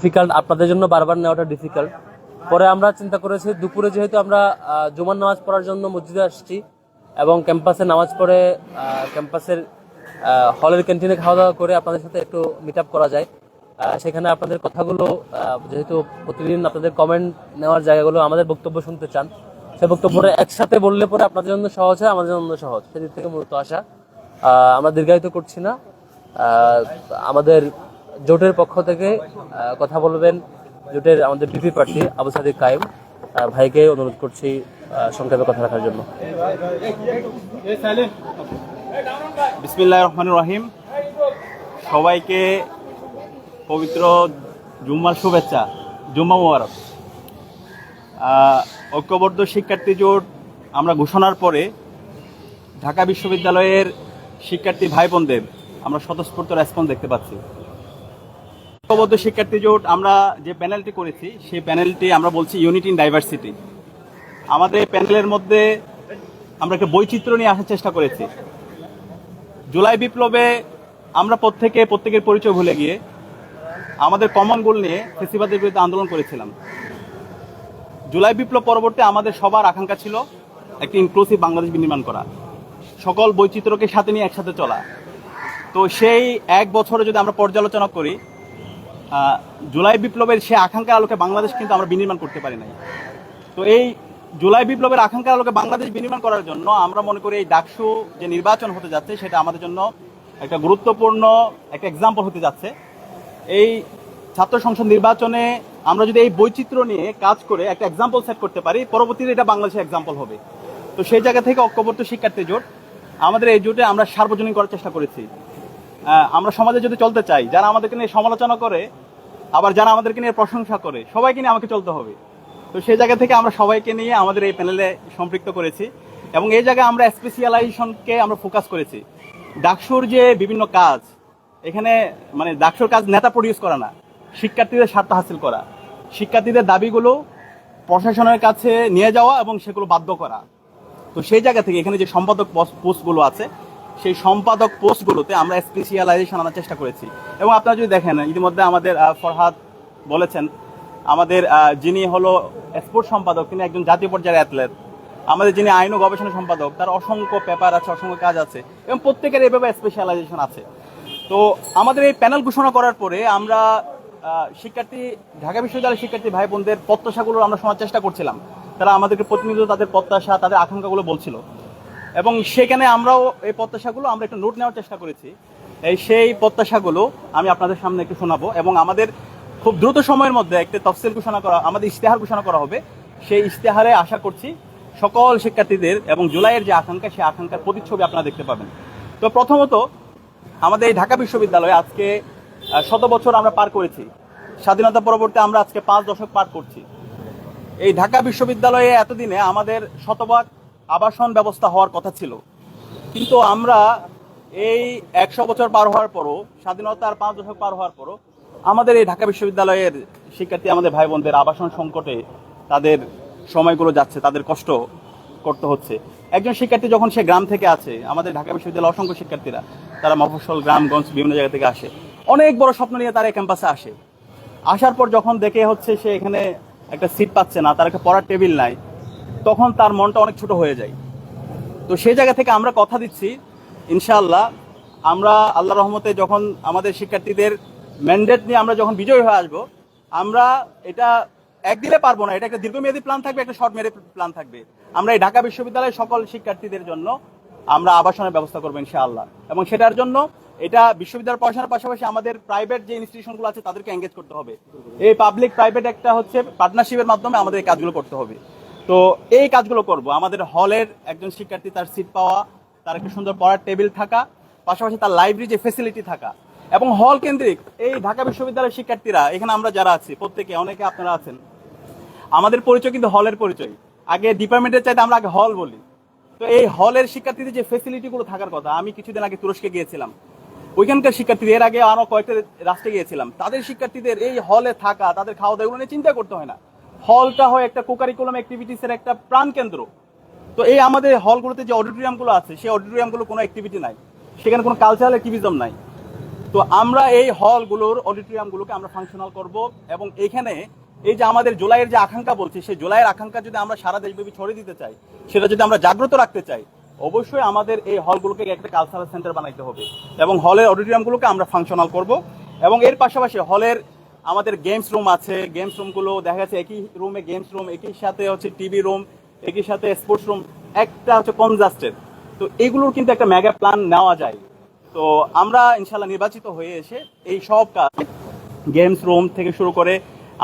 Difficult আপনাদের জন্য বারবার নেওয়াটা ডিফিকাল্ট পরে আমরা চিন্তা করেছি, দুপুরে যেহেতু আমরা জুমার নামাজ পড়ার জন্য মসজিদে আসছি এবং ক্যাম্পাসে নামাজ পড়ে ক্যাম্পাসের হলের ক্যান্টিনে খাওয়া দাওয়া করে আপনাদের সাথে একটু মিট আপ করা যায়। সেখানে আপনাদের কথাগুলো যেহেতু প্রতিদিন আপনাদের কমেন্ট নেওয়ার জায়গাগুলো আমাদের বক্তব্য শুনতে চান, সে বক্তব্যটা একসাথে বললে পরে আপনাদের জন্য সহজ হয়, আমাদের জন্য সহজ। সেদিক থেকে মূলত আসা আমরা দীর্ঘায়িত করছি না। আমাদের জোটের পক্ষ থেকে কথা বলবেন জোটের আমাদের বিপি প্রার্থী আবু সাদিক কায়েম ভাইকে অনুরোধ করছি সংক্ষেপে কথা রাখার জন্য। বিসমিল্লাহ রহমান রহিম। সবাইকে পবিত্র জুম্মার শুভেচ্ছা, জুম্মা মুবারক। ঐক্যবদ্ধ শিক্ষার্থী জোট আমরা ঘোষণার পরে ঢাকা বিশ্ববিদ্যালয়ের শিক্ষার্থী ভাই বোনদের আমরা স্বতঃস্ফূর্ত রেসপন্স দেখতে পাচ্ছি। ঐক্যবদ্ধ শিক্ষার্থী জোট, আমরা যে প্যানেলটি করেছি, সেই প্যানেলটি আমরা বলছি ইউনিট ইন ডাইভার্সিটি আমাদের প্যানেলের মধ্যে আমরা একটা বৈচিত্র্য নিয়ে আসার চেষ্টা করেছি। জুলাই বিপ্লবে আমরা প্রত্যেকে, প্রত্যেকের পরিচয় ভুলে গিয়ে আমাদের কমন গোল নিয়ে ফেসিবাদের বিরুদ্ধে আন্দোলন করেছিলাম। জুলাই বিপ্লব পরবর্তী আমাদের সবার আকাঙ্ক্ষা ছিল একটি ইনক্লুসিভ বাংলাদেশ বিনির্মাণ করা। সকল বৈচিত্র্যকে সাথে নিয়ে একসাথে চলা। তো সেই এক বছরে যদি আমরা পর্যালোচনা করি জুলাই বিপ্লবের সে আকাঙ্ক্ষার আলোকে বাংলাদেশ কিন্তু আমরা বিনির্মাণ করতে পারি নাই। তো এই জুলাই বিপ্লবের আকাঙ্ক্ষার আলোকে বাংলাদেশ বিনির্মাণ করার জন্য আমরা মনে করি এই ডাকসু যে নির্বাচন হতে যাচ্ছে, সেটা আমাদের জন্য একটা গুরুত্বপূর্ণ একটা এক্সাম্পল হতে যাচ্ছে। এই ছাত্র সংসদ নির্বাচনে আমরা যদি এই বৈচিত্র্য নিয়ে কাজ করে একটা এক্সাম্পল সেট করতে পারি, পরবর্তীতে এটা বাংলাদেশের এক্সাম্পল হবে। তো সেই জায়গা থেকে ঐক্যবদ্ধ শিক্ষার্থী জোট, আমাদের এই জোটে আমরা সার্বজনীন করার চেষ্টা করেছি। আমরা সমাজে যদি চলতে চাই, যারা আমাদেরকে নিয়ে সমালোচনা করে, আবার যারা আমাদেরকে নিয়ে প্রশংসা করে, সবাইকে নিয়ে আমাকে চলতে হবে। তো সেই জায়গা থেকে আমরা সবাইকে নিয়ে আমাদের এই প্যানেলে সম্পৃক্ত করেছি এবং এই জায়গায় আমরা স্পেশালাইজেশনকে আমরা ফোকাস করেছি। ডাকসুর যে বিভিন্ন কাজ, এখানে মানে ডাকসুর কাজ নেতা প্রডিউস করা না, শিক্ষার্থীদের স্বার্থ হাসিল করা। শিক্ষার্থীদের দাবিগুলো প্রশাসনের কাছে নিয়ে যাওয়া এবং সেগুলো বাধ্য করা। তো সেই জায়গা থেকে এখানে যে সম্পাদক পোস্ট- পোস্টগুলো আছে সেই সম্পাদক পোস্টগুলোতে আমরা স্পেশালাইজেশন আনার চেষ্টা করেছি। এবং আপনারা যদি দেখেন, ইতিমধ্যে আমাদের ফরহাদ বলেছেন, আমাদের যিনি হলো স্পোর্টস সম্পাদক, তিনি একজন জাতীয় পর্যায়ের অ্যাথলেট আমাদের যিনি আইন ও গবেষণা সম্পাদক, তার অসংখ্য পেপার আছে, অসংখ্য কাজ আছে, এবং প্রত্যেকের এভাবে স্পেশালাইজেশন আছে। তো আমাদের এই প্যানেল ঘোষণা করার পরে আমরা শিক্ষার্থী, ঢাকা বিশ্ববিদ্যালয়ের শিক্ষার্থী ভাই বোনদের প্রত্যাশাগুলো আমরা শোনার চেষ্টা করছিলাম। তারা আমাদেরকে প্রতিনিয়ত তাদের প্রত্যাশা, তাদের আকাঙ্ক্ষাগুলো বলছিল। এবং সেখানে আমরাও এই প্রত্যাশাগুলো, আমরা একটু নোট নেওয়ার চেষ্টা করেছি। এই সেই প্রত্যাশাগুলো আমি আপনাদের সামনে একটু শোনাবো এবং আমাদের খুব দ্রুত সময়ের মধ্যে একটা তফসিল ঘোষণা করা, আমাদের ইশতেহার ঘোষণা করা হবে। সেই ইশতেহারে আশা করছি সকল শিক্ষার্থীদের এবং জুলাইয়ের যে আকাঙ্ক্ষা, সেই আকাঙ্ক্ষার প্রতিচ্ছবি আপনারা দেখতে পাবেন। তো প্রথমত, আমাদের এই ঢাকা বিশ্ববিদ্যালয়ে আজকে শত বছর আমরা পার করেছি। স্বাধীনতা পরবর্তী আমরা আজকে পাঁচ দশক পার করছি। এই ঢাকা বিশ্ববিদ্যালয়ে এতদিনে আমাদের শতভাগ আবাসন ব্যবস্থা হওয়ার কথা ছিল। কিন্তু আমরা এই একশো বছর পার হওয়ার পরও, স্বাধীনতার পাঁচ দশক পার হওয়ার পরও, আমাদের এই ঢাকা বিশ্ববিদ্যালয়ের শিক্ষার্থী, আমাদের ভাই বোনদের আবাসন সংকটে তাদের সময়গুলো যাচ্ছে, তাদের কষ্ট করতে হচ্ছে। একজন শিক্ষার্থী যখন সে গ্রাম থেকে আছে আমাদের ঢাকা বিশ্ববিদ্যালয়ের অসংখ্য শিক্ষার্থীরা, তারা মফস্বল গ্রামগঞ্জ বিভিন্ন জায়গা থেকে আসে। অনেক বড় স্বপ্ন নিয়ে তারা ক্যাম্পাসে আসে। আসার পর যখন দেখে হচ্ছে সে এখানে একটা সিট পাচ্ছে না, তার একটা পড়ার টেবিল নাই তখন তার মনটা অনেক ছোট হয়ে যায়। তো সেই জায়গা থেকে আমরা কথা দিচ্ছি, ইনশাআল্লাহ। আমরা আল্লাহ রহমতে যখন আমাদের শিক্ষার্থীদের ম্যান্ডেট নিয়ে আমরা যখন বিজয়ী হয়ে আসব, আমরা এটা একদিনে পারব না। এটা একটা দীর্ঘমেয়াদী প্ল্যান থাকবে, একটা শর্ট মেয়াদী প্ল্যান থাকবে। আমরা এই ঢাকা বিশ্ববিদ্যালয়ের সকল শিক্ষার্থীদের জন্য আমরা আবাসনের ব্যবস্থা করব, ইনশাআল্লাহ। এবং সেটার জন্য এটা বিশ্ববিদ্যালয় পড়াশোনার পাশাপাশি আমাদের প্রাইভেট যে ইনস্টিটিউশনগুলো আছে, তাদেরকে এঙ্গেজ করতে হবে। এই পাবলিক প্রাইভেট একটা হচ্ছে পার্টনারশিপের মাধ্যমে আমাদের এই কাজগুলো করতে হবে। তো এই কাজগুলো করব। আমাদের হলের একজন শিক্ষার্থী তার সিট পাওয়া, তার একটা সুন্দর পড়ার টেবিল থাকা, পাশাপাশি তার লাইব্রেরি যে ফেসিলিটি থাকা এবং হল কেন্দ্রিক এই ঢাকা বিশ্ববিদ্যালয়ের শিক্ষার্থীরা, এখানে আমরা যারা আছি, প্রত্যেকে অনেকে আপনারা আছেন, আমাদের পরিচয় কিন্তু হলের পরিচয়। আগে ডিপার্টমেন্টের চাইতে আমরা আগে হল বলি। তো এই হলের শিক্ষার্থীদের যে ফেসিলিটিগুলো থাকার কথা, আমি কিছুদিন আগে তুরস্কে গিয়েছিলাম। ওইখানকার শিক্ষার্থীদের এর আগে আরও কয়েকটা রাষ্ট্রে গিয়েছিলাম। তাদের শিক্ষার্থীদের এই হলে থাকা, তাদের খাওয়া দাওয়া নিয়ে চিন্তা করতে হয় না। হলটা হয় একটা কোকারিকুলাম অ্যাক্টিভিটিসের একটা প্রাণ কেন্দ্র। তো এই আমাদের হলগুলোতে যে অডিটোরিয়ামগুলো আছে, সেই অডিটোরিয়ামগুলো কোনো অ্যাক্টিভিটি নাই। সেখানে কোনো কালচারাল অ্যাক্টিভিজম নাই। তো আমরা এই হলগুলোর অডিটোরিয়ামগুলোকে আমরা ফাংশনাল করব এবং এখানে এই যে আমাদের জুলাইয়ের যে আকাঙ্ক্ষা বলছি, সেই জুলাইয়ের আকাঙ্ক্ষা যদি আমরা সারা দেশব্যাপী ছড়িয়ে দিতে চাই, সেটা যদি আমরা জাগ্রত রাখতে চাই, অবশ্যই আমাদের এই হলগুলোকে একটা কালচারাল সেন্টার বানাইতে হবে এবং হলের অডিটোরিয়ামগুলোকে আমরা ফাংশনাল করব এবং এর পাশাপাশি হলের আমাদের গেমস রুম আছে গেমস রুমগুলো দেখা যাচ্ছে একই রুমে গেমস রুম একই সাথে হচ্ছে টিভি রুম একই সাথে স্পোর্টস রুম একটা হচ্ছে কনজাস্টেড তো এগুলোর কিন্তু একটা মেগা প্ল্যান নেওয়া যায়। তো আমরা ইনশাল্লাহ নির্বাচিত হয়ে এসে এই সব কাজ গেমস রুম থেকে শুরু করে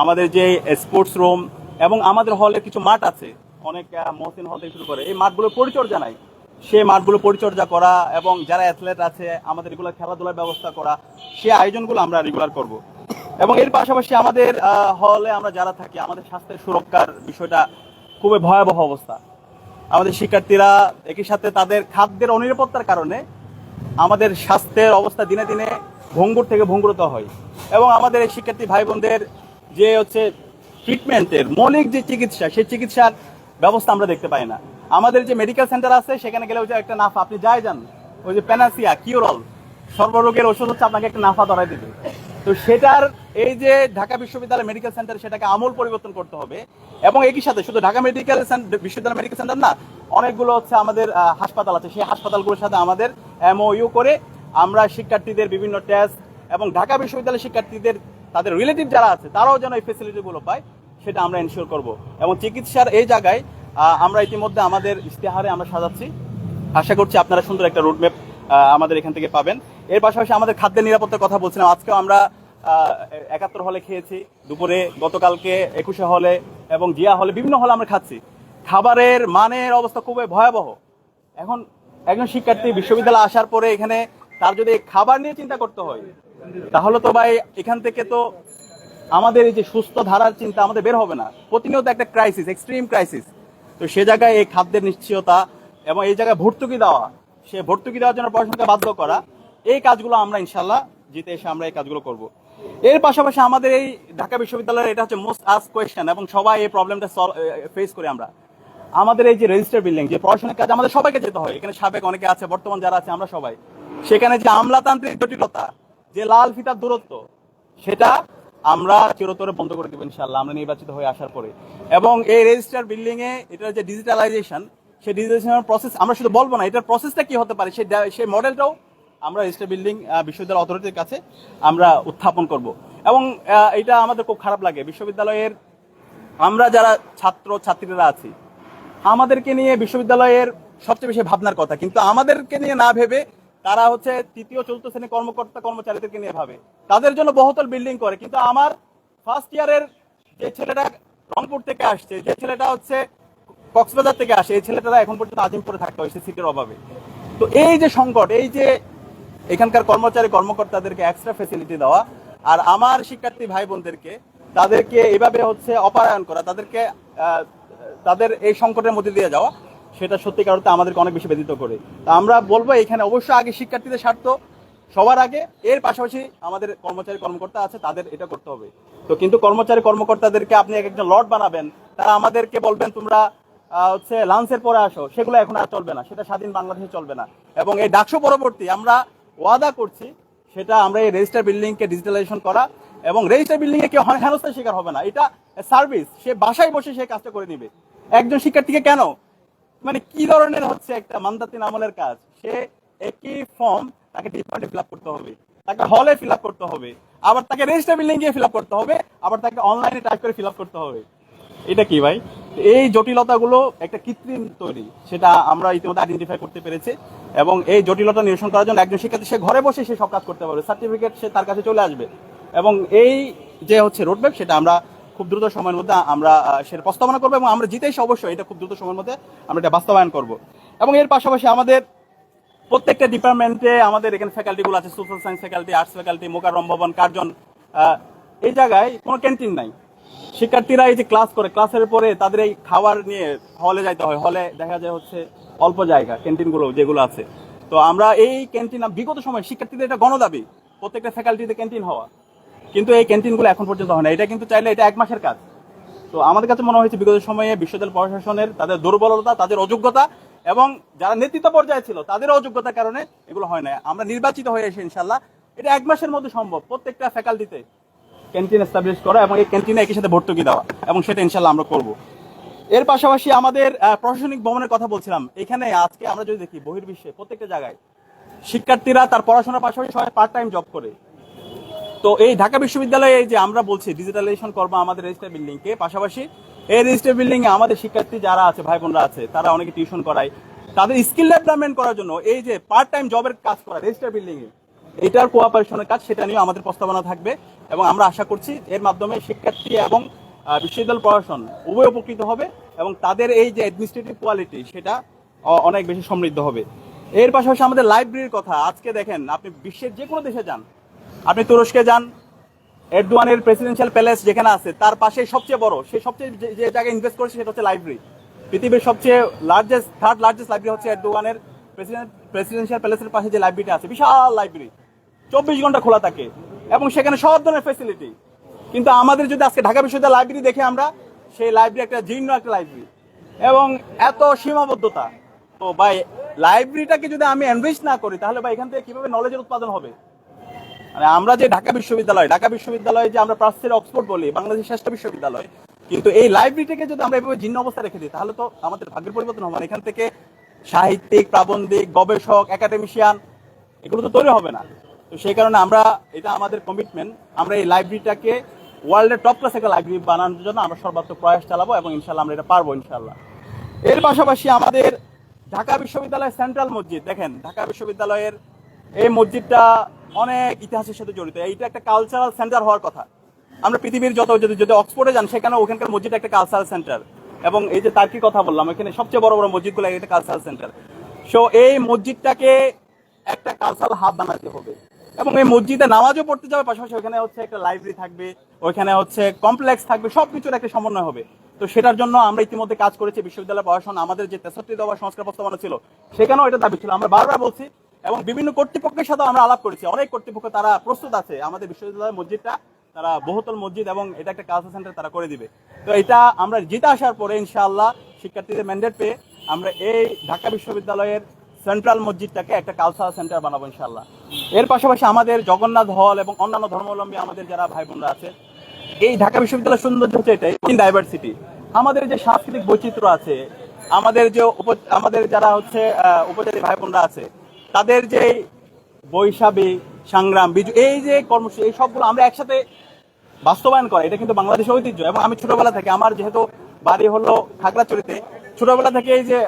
আমাদের যে স্পোর্টস রুম এবং আমাদের হলে কিছু মাঠ আছে, অনেক মহসিন হল থেকে শুরু করে, এই মাঠগুলোর পরিচর্যা নাই। সেই মাঠগুলো পরিচর্যা করা এবং যারা অ্যাথলেট আছে, আমাদের রেগুলার খেলাধুলার ব্যবস্থা করা সেই আয়োজনগুলো আমরা রেগুলার করব। এবং এর পাশাপাশি আমাদের হলে আমরা যারা থাকি, আমাদের স্বাস্থ্যের সুরক্ষার বিষয়টা খুবই ভয়াবহ অবস্থা। আমাদের শিক্ষার্থীরা একই সাথে তাদের খাদ্যের অনিরাপত্তার কারণে আমাদের স্বাস্থ্যের অবস্থা দিনে দিনে ভঙ্গুর থেকে ভঙ্গুরত হয়। এবং আমাদের এই শিক্ষার্থী ভাই বোনদের যে হচ্ছে ট্রিটমেন্টের মৌলিক যে চিকিৎসা, সেই চিকিৎসার ব্যবস্থা আমরা দেখতে পাই না। আমাদের যে মেডিকেল সেন্টার আছে, সেখানে গেলে ওই যে একটা নাফা, আপনি যাই যান, ওই যে প্যানাসিয়া কিউরল সর্বরোগের ওষুধ হচ্ছে আপনাকে একটা নাফা ধরাই দেবে। তো সেটার এই যে ঢাকা বিশ্ববিদ্যালয় মেডিকেল সেন্টার সেটাকে আমূল পরিবর্তন করতে হবে এবং একই সাথে শুধু ঢাকা মেডিকেল বিশ্ববিদ্যালয় মেডিকেল সেন্টার না, অনেকগুলো হচ্ছে আমাদের হাসপাতাল আছে। সেই হাসপাতালগুলোর সাথে আমাদের এমওইউ করে আমরা শিক্ষার্থীদের বিভিন্ন টেস্ট এবং ঢাকা বিশ্ববিদ্যালয়ের শিক্ষার্থীদের, তাদের রিলেটিভ যারা আছে, তারাও যেন এই ফেসিলিটিগুলো পায়, সেটা আমরা এনশিওর করব। এবং চিকিৎসার এই জায়গায় আমরা ইতিমধ্যে আমাদের ইশতেহারে আমরা সাজাচ্ছি। আশা করছি আপনারা সুন্দর একটা রুটম্যাপ আমাদের এখান থেকে পাবেন। এর পাশাপাশি আমাদের খাদ্যের নিরাপত্তার কথা বলছিলাম। আজকেও আমরা একাত্তর হলে খেয়েছি। দুপুরে গতকালকে একুশে হলে এবং জিয়া হলে বিভিন্ন হলে আমরা খাচ্ছি। খাবারের মানের অবস্থা খুবই ভয়াবহ। এখন একজন শিক্ষার্থী বিশ্ববিদ্যালয়ে আসার পরে এখানে তার যদি খাবার নিয়ে চিন্তা করতে হয়, তাহলে তো ভাই এখান থেকে তো আমাদের এই যে সুস্থ ধারার চিন্তা আমাদের বের হবে না। প্রতিনিয়ত একটা ক্রাইসিস এক্সট্রিম ক্রাইসিস তো সে জায়গায় এই খাদ্যের নিশ্চয়তা এবং এই জায়গায় ভর্তুকি দেওয়া সে ভর্তুকি দেওয়ার জন্য পড়াশোনাকে বাধ্য করা, এই কাজগুলো আমরা ইনশাল্লাহ জিতে এসে আমরা এই কাজগুলো করব। এর পাশাপাশি আমাদের এই ঢাকা বিশ্ববিদ্যালয়ের এটা হচ্ছে মোস্ট আস্ক কোয়েশ্চেন এবং সবাই এই প্রবলেমটা ফেস করি আমরা। আমাদের এই যে রেজিস্টার বিল্ডিং যে পড়াশোনার কাজ আমাদের সবাইকে যেতে হয়। এখানে সাবেক অনেকে আছে, বর্তমান যারা আছে, আমরা সবাই। সেখানে যে আমলাতান্ত্রিক জটিলতা, যে লাল ফিতার দূরত্ব, সেটা আমরা চিরতরে বন্ধ করে দেবো ইনশাল্লাহ আমরা নির্বাচিত হয়ে আসার পরে। এবং এই রেজিস্টার বিল্ডিং এ এটার যে ডিজিটালাইজেশন সেই ডিজিটালাইজেশনের প্রসেস আমরা শুধু বলব না, এটার প্রসেসটা কি হতে পারে সেই সেই মডেলটাও আমরা রেজিস্টার বিল্ডিং বিশ্ববিদ্যালয় অথরিটির কাছে আমরা উত্থাপন করব। এবং এটা আমাদের খুব খারাপ লাগে। বিশ্ববিদ্যালয়ের আমরা যারা ছাত্র, ছাত্রীরা আছি, আমাদেরকে নিয়ে বিশ্ববিদ্যালয়ের সবচেয়ে বেশি ভাবনার কথা। কিন্তু আমাদেরকে নিয়ে না ভেবে তারা হচ্ছে তৃতীয়, চতুর্থ শ্রেণির কর্মকর্তা, কর্মচারীদেরকে নিয়ে ভাবে। তাদের জন্য বহুতল বিল্ডিং করে। কিন্তু আমার ফার্স্ট ইয়ারের যে ছেলেটা রংপুর থেকে আসছে, যে ছেলেটা হচ্ছে কক্সবাজার থেকে আসে, এই ছেলেটারা এখন পর্যন্ত আজিমপুরে থাকতে হয়েছে সিটের অভাবে। তো এই যে সংকট, এই যে এখানকার কর্মচারী, কর্মকর্তাদেরকে এক্সট্রা ফেসিলিটি দেওয়া, আর আমার শিক্ষার্থী ভাই বোনদেরকে তাদেরকে এভাবে হচ্ছে অপারায়ণ করা, তাদেরকে তাদের এই সংকটের মধ্যে দিয়ে যাওয়া, সেটা সত্যিকার অর্থে আমাদেরকে অনেক বেশি ব্যতীত করে। তা আমরা বলব এখানে অবশ্যই আগে শিক্ষার্থীদের স্বার্থ সবার আগে, এর পাশাপাশি আমাদের কর্মচারী, কর্মকর্তা আছে, তাদের এটা করতে হবে। তো কিন্তু কর্মচারী, কর্মকর্তাদেরকে আপনি এক একজন লট বানাবেন, তারা আমাদেরকে বলবেন, তোমরা হচ্ছে লাঞ্চের পরে আসো, সেগুলো এখন আর চলবে না, সেটা স্বাধীন বাংলাদেশে চলবে না। এবং এই ডাকসু পরবর্তী আমরা ওয়াদা করছি, সেটা আমরা এই রেজিস্টার বিল্ডিং কে ডিজিটালাইজেশন করা, এবং রেজিস্টার বিল্ডিং এ কেউ হেনস্থার শিকার হবে না। এটা সার্ভিস সে বাসায় বসে সে কাজটা করে নিবে। একজন শিক্ষার্থীকে কেন? মানে কি ধরনের হচ্ছে একটা মান্দাতিন আমলের কাজ? সে একই ফর্ম তাকে ডিপার্টমেন্টে ফিল করতে হবে, তাকে হলে ফিল করতে হবে, আবার তাকে রেজিস্টার বিল্ডিং গিয়ে ফিল করতে হবে, আবার তাকে অনলাইনে টাইপ করে ফিল করতে হবে। এটা কি ভাই? এই জটিলতাগুলো একটা কৃত্রিম তৈরি, সেটা আমরা ইতিমধ্যে আইডেন্টিফাই করতে পেরেছি এবং এই জটিলতা নিরসন করার জন্য একজন শিক্ষার্থী, সে ঘরে বসে সে সব কাজ করতে পারবে সার্টিফিকেট সে তার কাছে চলে আসবে এবং এই যে হচ্ছে রোডম্যাপ সেটা আমরা খুব দ্রুত সময়ের মধ্যে আমরা সেটা প্রস্তাবনা করব এবং আমরা জিতেই অবশ্যই, এটা খুব দ্রুত সময়ের মধ্যে আমরা এটা বাস্তবায়ন করব। এবং এর পাশাপাশি আমাদের প্রত্যেকটা ডিপার্টমেন্টে আমাদের এখানে ফ্যাকাল্টিগুলো আছে social science faculty arts faculty Mokarram ভবন, কার্জন এই জায়গায় কোনো ক্যান্টিন নাই। শিক্ষার্থীরা এই যে ক্লাস করে ক্লাসের পরে তাদের এই খাবার নিয়ে হলে যাইতে হয়। হলে দেখা যায় হচ্ছে অল্প জায়গা ক্যান্টিনগুলো যেগুলো আছে। তো আমরা এই ক্যান্টিন বিগত সময় শিক্ষার্থীদের এটা গণদাবি। প্রত্যেকটা ফ্যাকাল্টিতে ক্যান্টিন হওয়া। কিন্তু এই ক্যান্টিনগুলো এখন পর্যন্ত হয় না। এটা কিন্তু চাইলে এটা এক মাসের কাজ। তো আমাদের কাছে মনে হয়েছে বিগত সময়ে বিশ্ববিদ্যালয় প্রশাসনের তাদের দুর্বলতা, তাদের অযোগ্যতা এবং যারা নেতৃত্ব পর্যায়ে ছিল, তাদের অযোগ্যতার কারণে এগুলো হয় না। আমরা নির্বাচিত হয়ে এসে ইনশাল্লাহ এটা এক মাসের মধ্যে সম্ভব। প্রত্যেকটা ফ্যাকাল্টিতে ক্যান্টিন এস্টাবলিশ করা এবং এই ক্যান্টিনে একই সাথে ভর্তুকি দেওয়া এবং সেটা ইনশাল্লাহ আমরা করব। এর পাশাপাশি আমাদের প্রশাসনিক ভবনের কথা বলছিলাম। এখানে আজকে আমরা যদি দেখি বহির্বিশ্বে প্রত্যেকটা জায়গায় শিক্ষার্থীরা তার পড়াশোনার পাশাপাশি সবাই পার্ট টাইম জব করে। তো এই ঢাকা বিশ্ববিদ্যালয়ে যে আমরা বলছি ডিজিটালাইজেশন করব আমাদের রেজিস্টার বিল্ডিং কে, পাশাপাশি এই রেজিস্টার বিল্ডিং এ আমাদের শিক্ষার্থী যারা আছে, ভাই বোনরা আছে, তারা অনেকে টিউশন করায়। তাদের স্কিল ডেভেলপমেন্ট করার জন্য এই যে পার্ট টাইম জবের কাজ করা রেজিস্টার বিল্ডিং এ এটার কোঅপারেশনের কাজ, সেটা নিয়ে আমাদের প্রস্তাবনা থাকবে এবং আমরা আশা করছি এর মাধ্যমে শিক্ষার্থী এবং বিশ্ববিদ্যালয় প্রশাসন উভয় উপকৃত হবে এবং তাদের এই যে অ্যাডমিনিস্ট্রেটিভ কোয়ালিটি সেটা অনেক বেশি সমৃদ্ধ হবে। এর পাশাপাশি আমাদের লাইব্রেরির কথা, আজকে দেখেন, আপনি বিশ্বের যে কোনো দেশে যান, আপনি তুরস্কে যান, এরদোয়ানের প্রেসিডেন্সিয়াল প্যালেস যেখানে আছে, তার পাশে সবচেয়ে বড় সেই সবচেয়ে যে- যে জায়গায় ইনভেস্ট করেছে সেটা হচ্ছে লাইব্রেরি পৃথিবীর সবচেয়ে লার্জেস্ট থার্ড লার্জেস্ট লাইব্রেরি হচ্ছে এরদোয়ানের প্রেসিডেন্ট প্রেসিডেন্সিয়াল প্যালেসের পাশে যে লাইব্রেরিটা আছে, বিশাল লাইব্রেরি চব্বিশ ঘণ্টা খোলা থাকে এবং সেখানে সব ধরনের ফেসিলিটি কিন্তু আমাদের যদি আজকে ঢাকা বিশ্ববিদ্যালয় লাইব্রেরি দেখে আমরা, সেই লাইব্রেরি একটা জীর্ণ একটা লাইব্রেরি এবং এত সীমাবদ্ধতা। তো ভাই লাইব্রেরিটাকে যদি আমি এনরিচ না করি, তাহলে ভাই এখান থেকে কীভাবে নলেজের উৎপাদন হবে? মানে আমরা যে ঢাকা বিশ্ববিদ্যালয়, ঢাকা বিশ্ববিদ্যালয়ে যে আমরা প্রাচ্যের অক্সফোর্ড বলি, বাংলাদেশের শ্রেষ্ঠ বিশ্ববিদ্যালয়, কিন্তু এই লাইব্রেরিটাকে যদি আমরা এভাবে জীর্ণ অবস্থায় রেখে দিই, তাহলে তো আমাদের ভাগ্যের পরিবর্তন হবে এখান থেকে সাহিত্যিক, প্রাবন্ধিক, গবেষক একাডেমিশিয়ান এগুলো তো তৈরি হবে না। তো সেই কারণে আমরা, এটা আমাদের কমিটমেন্ট আমরা এই লাইব্রেরিটাকে ওয়ার্ল্ডের টপ ক্লাস একটা লাইব্রেরি বানানোর জন্য আমরা সর্বাত্মক প্রয়াস চালাবো এবং ইনশাল্লাহ আমরা এটা পারব ইনশাল্লাহ এর পাশাপাশি আমাদের ঢাকা বিশ্ববিদ্যালয়ের সেন্ট্রাল মসজিদ, দেখেন, ঢাকা বিশ্ববিদ্যালয়ের এই মসজিদটা অনেক ইতিহাসের সাথে জড়িত, এইটা একটা কালচারাল সেন্টার হওয়ার কথা। আমরা পৃথিবীর যত, যদি যদি অক্সফোর্ডে যান সেখানে ওখানকার মসজিদ একটা কালচারাল সেন্টার এবং এই যে তার কি কথা বললাম, এখানে সবচেয়ে বড় বড় মসজিদগুলো একটা কালচারাল সেন্টার সো এই মসজিদটাকে একটা কালচারাল হাব বানাতে হবে। এবং এই মসজিদে নামাজও পড়তে যাবে, পাশাপাশি ওখানে হচ্ছে একটা লাইব্রেরি থাকবে, ওইখানে হচ্ছে কমপ্লেক্স থাকবে, সবকিছুর একটা সমন্বয় হবে। তো সেটার জন্য আমরা ইতিমধ্যে কাজ করেছি, বিশ্ববিদ্যালয় প্রশাসন, আমাদের যে তেষট্টি দফা সংস্কার প্রস্তাবনা ছিল, সেখানেও এটা দাবি ছিল, আমরা বারবার বলছি, এবং বিভিন্ন কর্তৃপক্ষের সাথে আমরা আলাপ করেছি। অনেক কর্তৃপক্ষ তারা প্রস্তুত আছে, আমাদের বিশ্ববিদ্যালয়ের মসজিদটা, তারা বহুতল মসজিদ এবং এটা একটা কালচার সেন্টার তারা করে দিবে। তো এটা আমরা জিতে আসার পরে ইনশাআল্লাহ শিক্ষার্থীদের ম্যান্ডেট পেয়ে আমরা এই ঢাকা বিশ্ববিদ্যালয়ের সেন্ট্রাল মসজিদটাকে একটা কালচারাল সেন্টার বানাবো ইনশাআল্লাহ। এর পাশাপাশি আমাদের জগন্নাথ হল এবং অন্যান্য ধর্মাবলম্বী আমাদের যারা ভাই বোনরা আছে, এই ঢাকা বিশ্ববিদ্যালয়ের সৌন্দর্য হচ্ছে এটাই ইন ডাইভার্সিটি আমাদের যে সাংস্কৃতিক বৈচিত্র্য আছে, আমাদের যে আমাদের যারা হচ্ছে উপজাতি ভাই বোনরা আছে, তাদের যে বৈশাখী, সংগ্রাম, বিজু, এই যে কর্মসূচি, এই সবগুলো আমরা একসাথে বাস্তবায়ন করে, এটা কিন্তু বাংলাদেশের ঐতিহ্য। এবং আমি ছোটবেলা থেকে, আমার যেহেতু বাড়ি হলো খাগড়াছড়িতে, ছোটবেলা থেকে এই যে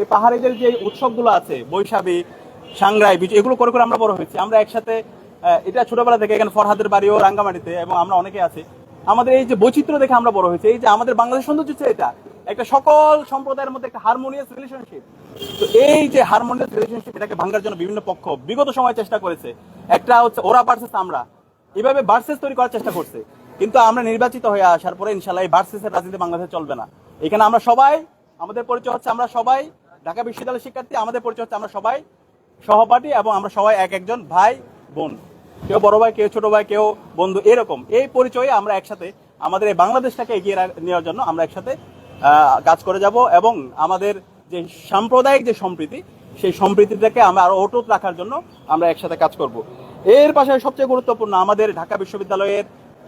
এই পাহাড়িদের যে উৎসবগুলো আছে, বৈশাখী সাংগ্রাই বিজু এগুলো করে করে আমরা বড় হয়েছি। আমরা একসাথে এটা ছোটবেলা থেকে এখানে ফরহাদের বাড়িও, রাঙ্গামাটিতে, এবং আমরা অনেকে আছি। আমাদের এই যে বৈচিত্র্য দেখে আমরা বড় হয়েছি, এই যে আমাদের বাংলাদেশ সৌন্দর্য হচ্ছে এটা। একটা সকল সম্প্রদায়ের মধ্যে একটা হারমোনিয়াস রিলেশনশিপ তো এই যে হারমোনিয়াস রিলেশনশিপ এটাকে ভাঙার জন্য বিভিন্ন পক্ষ বিগত সময় চেষ্টা করেছে। একটা হচ্ছে ওরা ভার্সেস আমরা। এভাবে ভার্সেস তৈরি করার চেষ্টা করছে। কিন্তু আমরা নির্বাচিত হয়ে আসার পরে ইনশাল্লাহ এই ভার্সেসের রাজনীতি বাংলাদেশে চলবে না। এখানে আমরা সবাই, আমাদের পরিচয় হচ্ছে আমরা সবাই ঢাকা বিশ্ববিদ্যালয়ের শিক্ষার্থী, আমাদের পরিচয় হচ্ছে আমরা সবাই সহপাঠী এবং আমরা সবাই এক একজন ভাই বোন। কেউ বড় ভাই, কেউ ছোট ভাই, কেউ বন্ধু, এরকম। এই পরিচয়ে আমরা একসাথে আমাদের এই বাংলাদেশটাকে এগিয়ে নেওয়ার জন্য আমরা একসাথে কাজ করে যাব এবং আমাদের যে সাম্প্রদায়িক যে সম্প্রীতি, সেই সম্প্রীতিটাকে আমরা আরও অটুট রাখার জন্য আমরা একসাথে কাজ করব। এর পাশে সবচেয়ে গুরুত্বপূর্ণ আমাদের ঢাকা বিশ্ববিদ্যালয়ের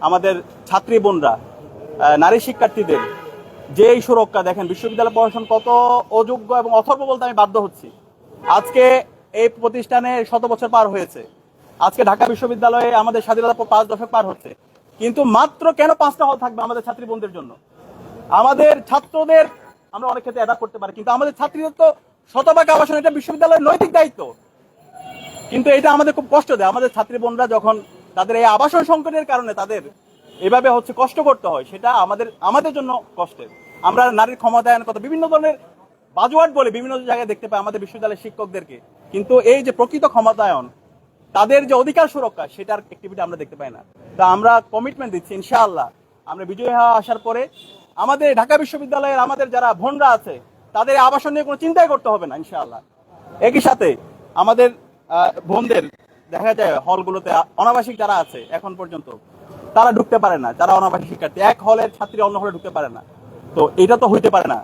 আমাদের ছাত্রী বোনরা নারী শিক্ষার্থীদের যে এই সুরক্ষা দেখেন, বিশ্ববিদ্যালয় প্রশাসন কত অযোগ্য এবং অথর্ব বলতে আমি বাধ্য হচ্ছি। আজকে এই প্রতিষ্ঠানে শত বছর পার হয়েছে। আজকে ঢাকা বিশ্ববিদ্যালয়ে আমাদের স্বাধীনতা পাঁচ দশক পার হচ্ছে। কিন্তু মাত্র কেন পাঁচটা হল থাকবে আমাদের ছাত্রী বোনদের জন্য? আমাদের ছাত্রদের আমরা অনেক ক্ষেত্রে অ্যাডাপ্ট করতে পারি, কিন্তু আমাদের ছাত্রীদের তো শতভাগ আবাসন এটা বিশ্ববিদ্যালয়ের নৈতিক দায়িত্ব। কিন্তু এটা আমাদের খুব কষ্ট দেয়। আমাদের ছাত্রী বোনরা যখন তাদের এই আবাসন সংকটের কারণে তাদের এভাবে হচ্ছে কষ্ট করতে হয়, সেটা আমাদের আমাদের জন্য কষ্টের। আমরা নারীর ক্ষমতায়ন কথা বিভিন্ন ধরনের বাজওয়ার্ড বলে বিভিন্ন জায়গায় দেখতে পাই আমাদের বিশ্ববিদ্যালয়ের শিক্ষকদেরকে কিন্তু এই যে প্রকৃত ক্ষমতায়ন, তাদের যে অধিকার সুরক্ষা, সেটার অ্যাক্টিভিটি আমরা দেখতে পাই না। তা আমরা কমিটমেন্ট দিচ্ছি, ইনশাআল্লাহ। আমরা বিজয়ী হওয়া আসার পরে আমাদের ঢাকা বিশ্ববিদ্যালয়ের আমাদের যারা বোনরা আছে, তাদের আবাসন নিয়ে কোনো চিন্তাই করতে হবে না, ইনশাআল্লাহ। একই সাথে আমাদের বোনদের, দেখা যায়, হলগুলোতে অনাবাসিক যারা আছে, এখন পর্যন্ত তারা ঢুকতে পারে না, যারা অনাবাসিক শিক্ষার্থী। এক হলের ছাত্রী অন্য হলে ঢুকতে পারে না। তো এটা তো হইতে পারে না।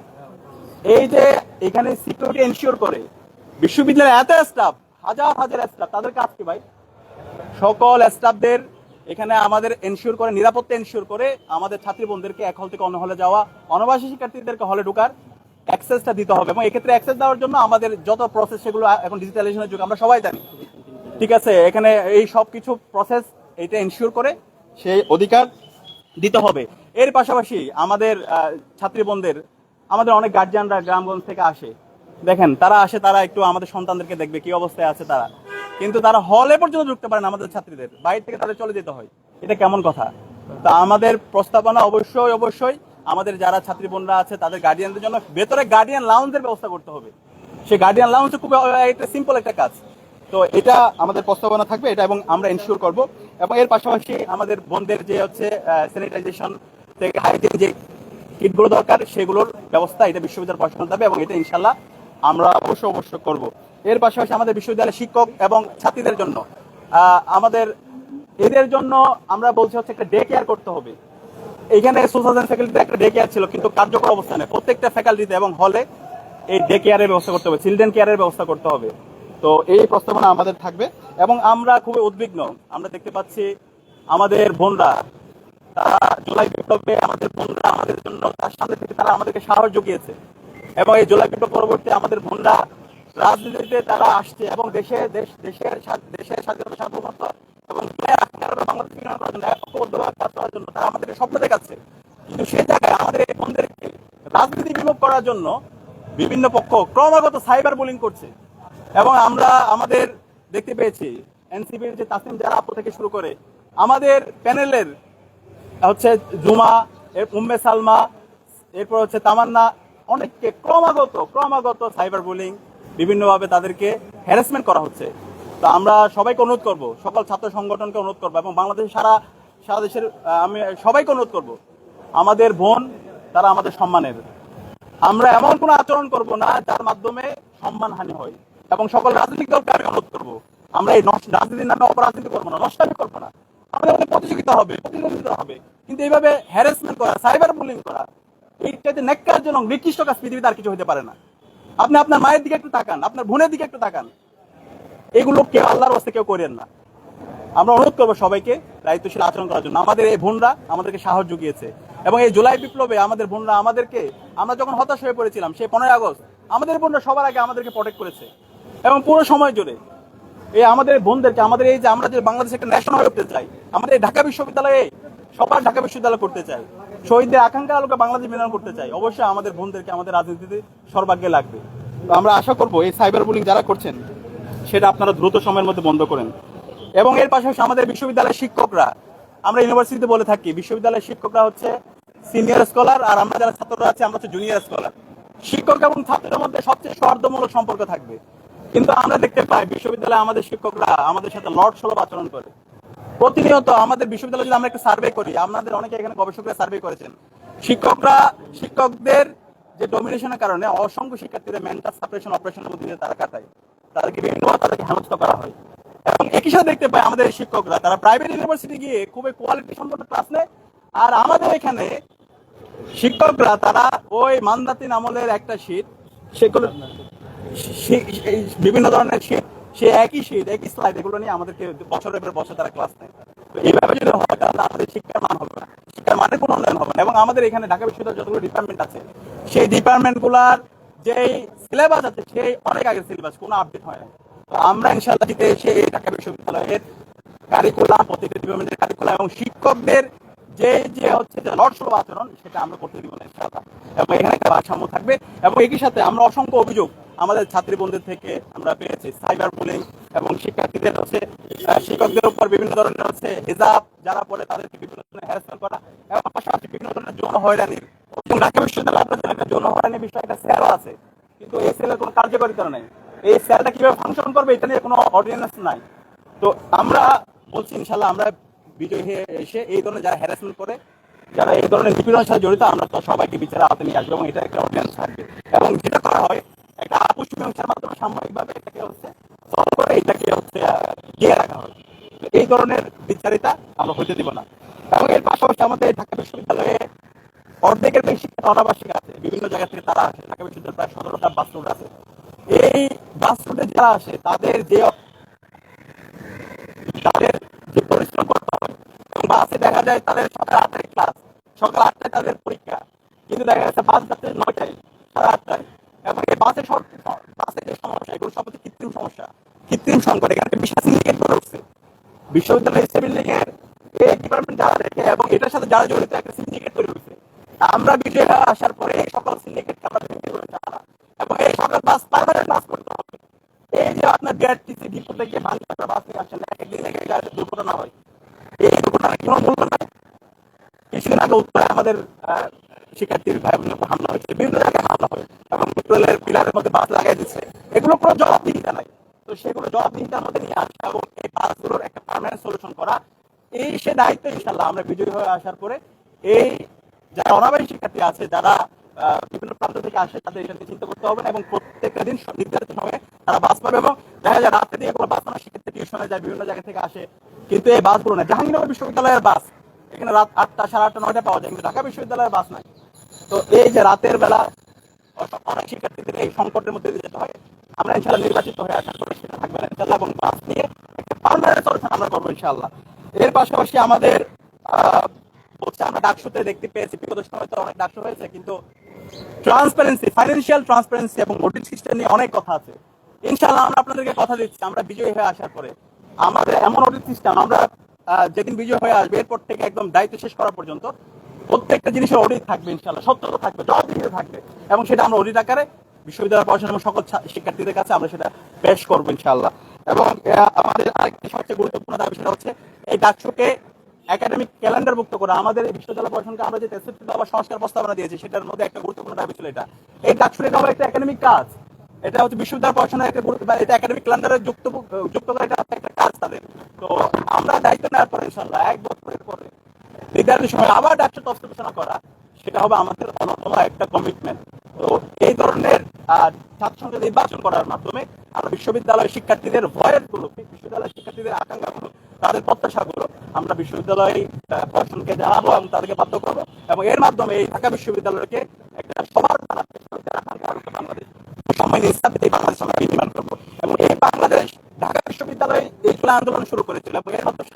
এই যে এখানে সিকিউরিটি এনশিওর করে, বিশ্ববিদ্যালয়ের এত স্টাফ হাজার হাজার স্টাফ তাদের কাজ কি ভাই? সকল স্টাফদের এখানে আমাদের এনশিওর করে, নিরাপত্তা এনশিওর করে আমাদের ছাত্রী বোনদেরকে এক হল থেকে অন্য হলে যাওয়া, অনবাসী শিক্ষার্থীদেরকে হলে ঢোকার অ্যাক্সেসটা দিতে হবে এবং এক্ষেত্রে অ্যাক্সেস দেওয়ার জন্য আমাদের যত প্রসেস সেগুলো এখন ডিজিটালাইজেশনের যুগ আমরা সবাই জানি। ঠিক আছে? এখানে এই সব কিছু প্রসেস এটা এনশিওর করে সেই অধিকার দিতে হবে। এর পাশাপাশি আমাদের আহ, ছাত্রী বোনদের আমাদের অনেক গার্জিয়ানরা গ্রামগঞ্জ থেকে আসে। দেখেন তারা আসে তারা একটু আমাদের সন্তানদেরকে দেখবে কি অবস্থায় আছে তারা। কিন্তু তারা হলে পর্যন্ত ঢুকতে পারে না আমাদের ছাত্রীদের। বাইরে থেকে তাদের চলে যেতে হয়। এটা কেমন কথা? তা আমাদের প্রস্তাবনা অবশ্যই অবশ্যই আমাদের যারা ছাত্রী বোনরা আছে তাদের গার্ডিয়ানদের জন্য ভেতরে গার্ডিয়ান লাউঞ্জের ব্যবস্থা করতে হবে। সেই গার্ডিয়ান লাউঞ্জ খুব একটা সিম্পল একটা কাজ। তো এটা আমাদের প্রস্তাবনা থাকবে, এটা এবং আমরা এনশিওর করব। এবং এর পাশাপাশি আমাদের বোনদের যে হচ্ছে স্যানিটাইজেশন থেকে হাইজিন যে কিটগুলো দরকার, সেগুলোর ব্যবস্থা এটা বিশ্ববিদ্যালয় প্রশাসন দেবে এবং এটা ইনশাল্লাহ আমরা অবশ্যই অবশ্যই করব। এর পাশাপাশি আমাদের বিশ্ববিদ্যালয়ের শিক্ষক এবং ছাত্রীদের জন্য আমাদের এদের জন্য আমরা বলছি হচ্ছে একটা ডে কেয়ার করতে হবে। এখানে সোশ্যাল ফ্যাকাল্টিতে একটা ডে কেয়ার ছিল, কিন্তু কার্যকর অবস্থানে প্রত্যেকটা ফ্যাকাল্টিতে এবং হলে এই ডে কেয়ারের ব্যবস্থা করতে হবে চিলড্রেন কেয়ারের ব্যবস্থা করতে হবে। তো এই প্রস্তাবনা আমাদের থাকবে এবং আমরা খুবই উদ্বিগ্ন। আমরা দেখতে পাচ্ছি আমাদের বোনরা, তারা জুলাই বিপ্লবে আমাদের বোনরা আমাদের জন্য তার সামনে থেকে তারা আমাদেরকে সাহস জুগিয়েছে। এবং এই জুলাই বিপ্লব পরবর্তী আমাদের বোনরা রাজনীতিতে তারা আসছে এবং দেশে, দেশ, দেশের দেশের স্বাধীনতা সার্বভৌমত্ব এবং বাংলাদেশ কাজ করার জন্য তারা আমাদেরকে স্বপ্ন দেখাচ্ছে। কিন্তু সেই জায়গায় আমাদের এই বোনদেরকে রাজনীতি বিমুখ করার জন্য বিভিন্ন পক্ষ ক্রমাগত সাইবার বুলিং করছে। এবং আমরা আমাদের দেখতে পেয়েছি, এনসিপির যে তাসিম যারা থেকে শুরু করে আমাদের প্যানেলের হচ্ছে জুমা উম্মে সালমা, এরপর হচ্ছে তামান্না, অনেককে ক্রমাগত ক্রমাগত সাইবার বুলিং বিভিন্নভাবে তাদেরকে হ্যারাসমেন্ট করা হচ্ছে। তো আমরা সবাইকে অনুরোধ করব, সকল ছাত্র সংগঠনকে অনুরোধ করব এবং বাংলাদেশের সারা সারা দেশের আমি সবাইকে অনুরোধ করব, আমাদের বোন, তারা আমাদের সম্মানের। আমরা এমন কোনো আচরণ করব না যার মাধ্যমে সম্মানহানি হয়। এবং সকল রাজনৈতিক দলকে আমি অনুরোধ করব। আমরা এই রাজনীতির নামে অপরাজনীতি করব না, নষ্টামি করব না। আমাদের মধ্যে প্রতিযোগিতা হবে প্রতিযোগিতা হবে। কিন্তু এইভাবে হ্যারাসমেন্ট করা সাইবার বুলিং করা এইটাতে ন্যাক্কারজনক, নিকৃষ্ট কাজ পৃথিবীতে আর কিছু হতে পারে না। আপনি আপনার মায়ের দিকে একটু তাকান, আপনার বোনের দিকে একটু তাকান। এগুলো কেউ আল্লাহর হস্তে কেউ করেন না। আমরা অনুরোধ করব সবাইকে দায়িত্বশীল আচরণ করার জন্য। আমাদের এই বোনরা আমাদেরকে সাহস জুগিয়েছে। এবং এই জুলাই বিপ্লবে আমাদের বোনরা আমাদেরকে আমরা যখন হতাশ হয়ে পড়েছিলাম সেই পনেরোই আগস্ট, আমাদের বোনরা সবার আগে আমাদেরকে প্রোটেক্ট করেছে। এবং পুরো সময় জুড়ে। এই আমাদের বোনদেরকে, আমাদের এই যে আমরা যে বাংলাদেশে একটা ন্যাশনাল উঠতে চাই, আমাদের ঢাকা বিশ্ববিদ্যালয়ে সবার ঢাকা বিশ্ববিদ্যালয় করতে চাই। শহীদদের আকাঙ্ক্ষা আলোকে বাংলাদেশ মিলন করতে চাই। অবশ্যই আমাদের বোনদেরকে, আমাদের রাজনীতিতে সর্বাগ্যে লাগবে। তো আমরা আশা করব এই সাইবার বুলিং যারা করছেন, সেটা আপনারা দ্রুত সময়ের মধ্যে বন্ধ করেন। এবং এর পাশাপাশি আমাদের বিশ্ববিদ্যালয়ের শিক্ষকরা, আমরা ইউনিভার্সিটিতে বলে থাকি, বিশ্ববিদ্যালয়ের শিক্ষকরা হচ্ছে সিনিয়র স্কলার আর আমরা যারা ছাত্ররা আছে, আমরা হচ্ছে জুনিয়র স্কলার শিক্ষক এবং ছাত্রের মধ্যে সবচেয়ে সৌহার্দ্যমূলক সম্পর্ক থাকবে। কিন্তু আমরা দেখতে পাই বিশ্ববিদ্যালয়ে আমাদের শিক্ষকরা আমাদের সাথে লর্ড সুলভ আচরণ করে। প্রতিনিয়ত আমাদের বিশ্ববিদ্যালয়ে যদি আমরা একটা সার্ভে করি, আমাদের অনেকে এখানে গবেষকরা সার্ভে করেছেন। শিক্ষকরা, শিক্ষকদের যে ডমিনেশনের কারণে অসংখ্য শিক্ষার্থীদের মেন্টাল সাপারেশন অপারেশনের মধ্যে দিয়ে তারা কাটায়। তাদেরকে বিভিন্নভাবে তাদেরকে হেনস্থ করা হয়। এবং একই সাথে দেখতে পাই আমাদের শিক্ষকরা, তারা প্রাইভেট ইউনিভার্সিটি গিয়ে খুবই কোয়ালিটি সম্পন্ন ক্লাস নেয়। আর আমাদের এখানে শিক্ষকরা, তারা ওই মান্দাতিন আমলের একটা শীত, সেগুলো বিভিন্ন ধরনের শীত সে একই শীত, একই স্লাইড এগুলো নিয়ে আমাদেরকে বছরের পর বছর তারা ক্লাস নেয়। তো এইভাবে যদি হয়, তাহলে আমাদের শিক্ষার মান হবে না। শিক্ষার মানে কোনো উন্নয়ন হবে না। এবং আমাদের এখানে ঢাকা বিশ্ববিদ্যালয় যতগুলো ডিপার্টমেন্ট আছে, সেই ডিপার্টমেন্টগুলার যেই সিলেবাস আছে, সেই অনেক আগের সিলেবাস কোনো আপডেট হয় না তো আমরা ইনশাআল্লাহ জিতে এসে ঢাকা বিশ্ববিদ্যালয়ের কারিকুলাম প্রত্যেকটা ডিপার্টমেন্টের কারিকুলাম এবং শিক্ষকদের যে যে হচ্ছে যে লটসল আচরণ, সেটা আমরা করতে দিব না ইনশাআল্লাহ। এবং এখানে একটা ভারসাম্য থাকবে। এবং একই সাথে আমরা অসংখ্য অভিযোগ আমাদের ছাত্রী থেকে আমরা পেয়েছি সাইবার বুলিং এবং শিক্ষার্থীদের হচ্ছে শিক্ষকদের উপর বিভিন্ন ধরনের হচ্ছে হিজাব, যারা পড়ে তাদেরকে বিভিন্ন ধরনের হ্যারাসমেন্ট করা এবং পাশাপাশি বিভিন্ন ধরনের যৌন হয়রানির এবং ঢাকা বিশ্ববিদ্যালয় আপনাদের একটা যৌন হয়রানির বিষয়ে একটা স্যারও আছে। কিন্তু এই সেলের কোনো কার্যকারিতা নেই। এই স্যারটা কীভাবে ফাংশন করবে এটা নিয়ে কোনো অর্ডিনেন্স নাই। তো আমরা বলছি ইনশাল্লাহ আমরা বিজয়ী হয়ে এসে এই ধরনের যারা হ্যারাসমেন্ট করে, যারা এই ধরনের নিপীড়নের সাথে জড়িত, আমরা তো সবাইকে বিচারে আওতায় নিয়ে আসব এবং এটা একটা অডিয়েন্স থাকবে। এবং যেটা করা হয় একটা আপোষ মীমাংসার মাধ্যমে সাময়িকভাবে এটাকে হচ্ছে সলভ করে এটাকে হচ্ছে গিয়ে রাখা হয় এই ধরনের বিচারিতা আমরা হইতে দিব না। এবং এর পাশাপাশি আমাদের ঢাকা বিশ্ববিদ্যালয়ে অর্ধেকের বেশি অনাবাসিক আছে। বিভিন্ন জায়গা থেকে তারা আসে। ঢাকা বিশ্ববিদ্যালয় প্রায় সতেরোটা বাস রুট আছে। এই বাস রুটে যারা আসে, তাদের যে তাদের যে পরিশ্রম করতে হবে বাসে দেখা যায় তাদের সকাল আটটায় ক্লাস সকাল আটটায় তাদের পরীক্ষা। কিন্তু দেখা যাচ্ছে বাস যাচ্ছে নয়টায়, সাড়ে আটটায়। এই বাসে যে সমস্যা, এগুলো সব হচ্ছে কৃত্রিম সমস্যা। কৃত্রিম সংকট এখানে একটা বিশাল সিন্ডিকেট উঠছে। বিশ্ববিদ্যালয়ের সিভিল লিগের এই ডিপার্টমেন্ট যারা দেখে এবং এটার সাথে যারা জড়িত একটা সিন্ডিকেট তৈরি হয়েছে। আমরা বিজয় আসার পরে এই সকল সিন্ডিকেটকে আমরা ভেঙে করে চালা এবং এই সকল বাস পারমানেন্ট বাস করতে হবে। এই যে আপনার বিআরটিসি ডিপো থেকে ভাঙা বাস নিয়ে আসছেন একদিন এক একটা দুর্ঘটনা হয়। এই দুর্ঘটনা কোনো মূল্য নাই। কিছুদিন আগে উত্তরে আমাদের শিক্ষার্থীর ভাই বোনের উপর হামলা হয়েছে বিভিন্ন জায়গায় হামলা হয় এবং পেট্রোলের পিলারের মধ্যে বাস লাগাই দিচ্ছে এগুলো কোনো জবাবদিহিতা নাই তো সেগুলো জবাবদিহিতার মধ্যে নিয়ে আসা এবং এই বাসগুলোর একটা পার্মানেন্ট সলিউশন করা এই সে দায়িত্ব ইনশাল্লাহ আমরা বিজয়ী হয়ে আসার পরে এই যারা অনাবাসী শিক্ষার্থী আছে, যারা বিভিন্ন প্রান্ত থেকে আসে, তাদের এটা চিন্তা করতে হবে এবং প্রত্যেকটা দিন নির্ধারিত সময়ে তারা বাস পাবে এবং দেখা যায় রাতে দিয়ে কোনো বাস না শিক্ষার্থী টিউশনে যায়, বিভিন্ন জায়গা থেকে আসে। কিন্তু এই বাসগুলো না, জাহাঙ্গীরনগর বিশ্ববিদ্যালয়ের বাস, এখানে রাত আটটা সাড়ে আটটা নয়টা পাওয়া যায়, কিন্তু ঢাকা বিশ্ববিদ্যালয়ের বাস নাই। তো এই যে রাতের বেলা অনেক শিক্ষার্থীদের এই সংকটের মধ্যে যেতে হয়, আমরা ইনশাল্লাহ নির্বাচিত হয়ে আসার পরে সেটা থাকবে না। ইনশাল্লাহ এবং বাস নিয়ে একটা পার্মানেন্ট সলিউশন আমরা করব ইনশাল্লাহ এর পাশাপাশি আমাদের বলছে আমরা ডাকসুতে দেখতে পেয়েছি, বিগত সময় তো অনেক ডাকসু হয়েছে, কিন্তু ট্রান্সপারেন্সি ফাইন্যান্সিয়াল ট্রান্সপারেন্সি এবং অডিট সিস্টেম নিয়ে অনেক কথা আছে। ইনশাআল্লাহ আমরা আপনাদেরকে কথা দিচ্ছি, আমরা বিজয়ী হয়ে আসার পরে। আমাদের এমন অডিট সিস্টেম আমরা যেদিন বিজয় হয়ে আসবে, এরপর থেকে একদম দায়িত্ব শেষ করা পর্যন্ত প্রত্যেকটা জিনিসের অডিট থাকবে ইনশাআল্লাহ সত্যতা থাকবে জবাবদিহিতা থাকবে, এবং সেটা আমরা অডিট আকারে বিশ্ববিদ্যালয় পড়াশোনা এবং সকল শিক্ষার্থীদের কাছে আমরা সেটা পেশ করব ইনশাল্লাহ এবং আমাদের আরেকটি সবচেয়ে গুরুত্বপূর্ণ দাবি সেটা হচ্ছে এই ডাকসুকে একাডেমিক ক্যালেন্ডার মুক্ত করা। আমাদের বিশ্ববিদ্যালয় পড়াশোনাকে আমরা যে তেষট্টি দফা সংস্কার প্রস্তাবনা দিয়েছি, সেটার মধ্যে একটা গুরুত্বপূর্ণ দাবি ছিল এটা। এই ডাকসুরে এটা একটা একাডেমিক কাজ। এটা হচ্ছে বিশ্ববিদ্যালয় পড়াশোনার একটা গুরুত্ব এটা একাডেমিক ক্যালেন্ডারে যুক্ত যুক্ত করা এটা একটা কাজ তাদের। তো আমরা দায়িত্ব নেওয়ার পরে ইনশাল্লাহ এক বছরের পরে নির্ধারিত সময় আবার ডাকসু তত্ত্বাবধান করা, সেটা হবে আমাদের অন্যতম একটা কমিটমেন্ট তো এই ধরনের ছাত্র নির্বাচন করার মাধ্যমে আমরা বিশ্ববিদ্যালয় শিক্ষার্থীদের ভয়েরগুলো বিশ্ববিদ্যালয় শিক্ষার্থীদের আকাঙ্ক্ষাগুলো তাদের প্রত্যাশা প্রত্যাশাগুলো আমরা বিশ্ববিদ্যালয় প্রশাসনকে জানাব এবং তাদেরকে বাধ্য করব। এবং এর মাধ্যমে এই ঢাকা বিশ্ববিদ্যালয়কে একটা সবার বাংলাদেশ করব। এবং এই বাংলাদেশ ঢাকা বিশ্ববিদ্যালয় এই আন্দোলন শুরু করেছিল এবং এর মাধ্যমে